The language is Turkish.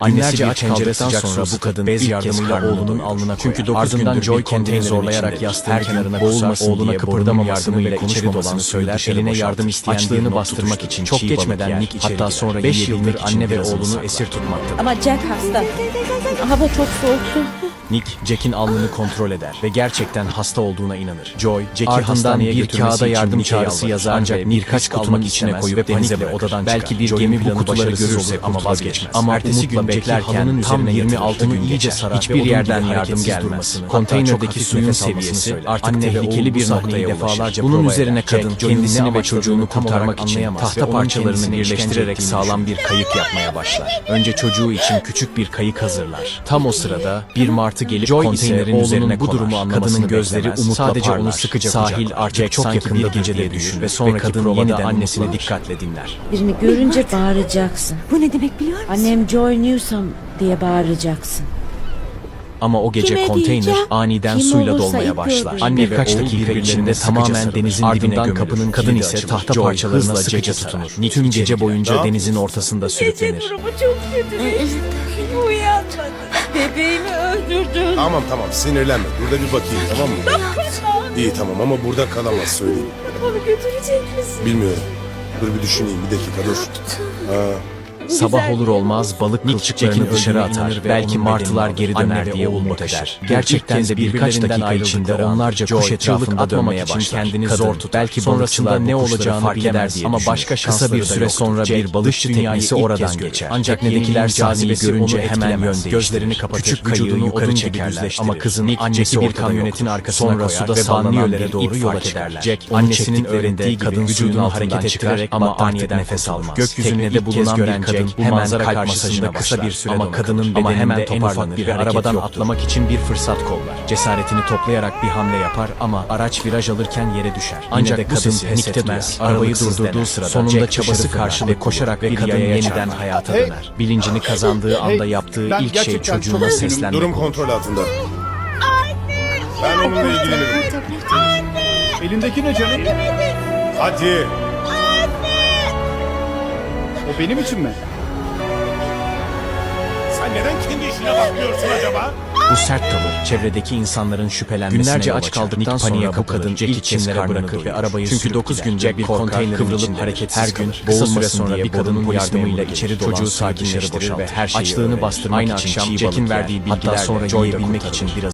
Annesi aç kaldıktan sonra bu kadın bez yardımıyla oğlunun alnına Çünkü ardından Joy kendini zorlayarak yastığın kenarına boğulmasın oğluna kıpırdamamasını ve içeri dolanı söyler. Eline yardım isteyen açlığını bastırmak için çok geçmeden Nick hatta sonra 5 yıldır anne ve oğlunu esir tutmaktadır. Ama Jack hasta. Hava çok soğuktu. Nick, Jack'in alnını kontrol eder ve gerçekten hasta olduğuna inanır. Joy, Jack'i hastaneye bir kağıda yardım çağrısı yazar ancak birkaç kutunun içine koyup panikle odadan Belki bir gemi bu kutuları görürse ama vazgeçmez. Ama ertesi gün beklerken tam 26 gün iyice sarar hiçbir yerden yardım gelmez. Konteynerdeki suyun seviyesi artık tehlikeli bir noktaya defalarca Bunun üzerine kadın kendisini ve çocuğunu kurtarmak için tahta parçalarını birleştirerek sağlam bir kayık yapmaya başlar. Önce çocuğu için küçük bir kayık hazırlar. Tam o sırada bir martı gelip Joy konteynerin üzerine bu durumu anlamasını Kadının gözleri umutla sadece onu sıkıca Sahil artık çok yakında bir gecede düşün ve sonra kadın yeniden annesini dikkatle dinler. Birini görünce bağıracaksın. Bu ne demek biliyor musun? Annem Joy Newsom diye bağıracaksın. Ama o gece Kime konteyner diyeceğim? aniden Kim suyla olursa dolmaya başlar. gördüğüm. Anne birkaç dakika içinde tamamen denizin dibine gömülür. kapının kadın ise tahta parçalarına sıkıca tutunur. Tüm gece boyunca denizin ortasında sürüklenir. durumu çok kötüleşti. Uyanmadı. Bebeğimi öldürdün. Tamam tamam sinirlenme. Burada bir bakayım tamam mı? İyi tamam ama burada kalamaz söyleyeyim. Onu götürecek misin? Bilmiyorum. Dur bir düşüneyim bir dakika dur. Ha, Sabah olur olmaz balık kılçıklarını dışarı atar. Belki martılar geri döner diye umut eder. Gerçekten de birkaç dakika içinde onlarca kuş etrafında dönmeye başlar. kendini zor tut. Belki sonrasında ne olacağını bilemez eder diye ama başka kısa bir süre sonra bir balıkçı teknesi oradan geçer. Ancak nedekiler cazibeyi görünce hemen yön değiştirir. Gözlerini kapatır. Küçük vücudunu yukarı çekerler. Ama kızın annesi bir kamyonetin arkasına koyar suda ve banliyölere doğru yola ederler. Jack annesinin öğrendiği kadın vücudunu hareket ettirerek ama aniden nefes almaz. Gökyüzünde de bulunan bir kadın bu manzara karşısında kısa bir süre ama kadının ama hemen toparlanır bir arabadan atlamak için bir fırsat kollar. Cesaretini toplayarak bir hamle yapar ama araç viraj alırken yere düşer. Ancak bu kadın pes etmez. Arabayı durdurduğu sırada sonunda çabası karşılığı koşarak bir kadın yeniden hayata döner. Bilincini kazandığı anda yaptığı Ben ilk şey çocuğuna seslenmek durum kontrol altında. Ben onunla ilgilenirim. Elindeki ne canım? Hadi. O benim için mi? Sen neden kendi işine bakmıyorsun acaba? Bu sert tavır çevredeki insanların şüphelenmesine Günlerce aç kaldıktan sonra bu kadın ilk çimlere bırakır ve arabayı Çünkü 9 gün Jack bir konteyner kıvrılıp hareketsiz her gün kısa süre sonra bir kadının yardımıyla içeri çocuğu sakinleştirir ve her şeyi açlığını bastırmak için Jack'in verdiği bilgilerle Joy'u bilmek için biraz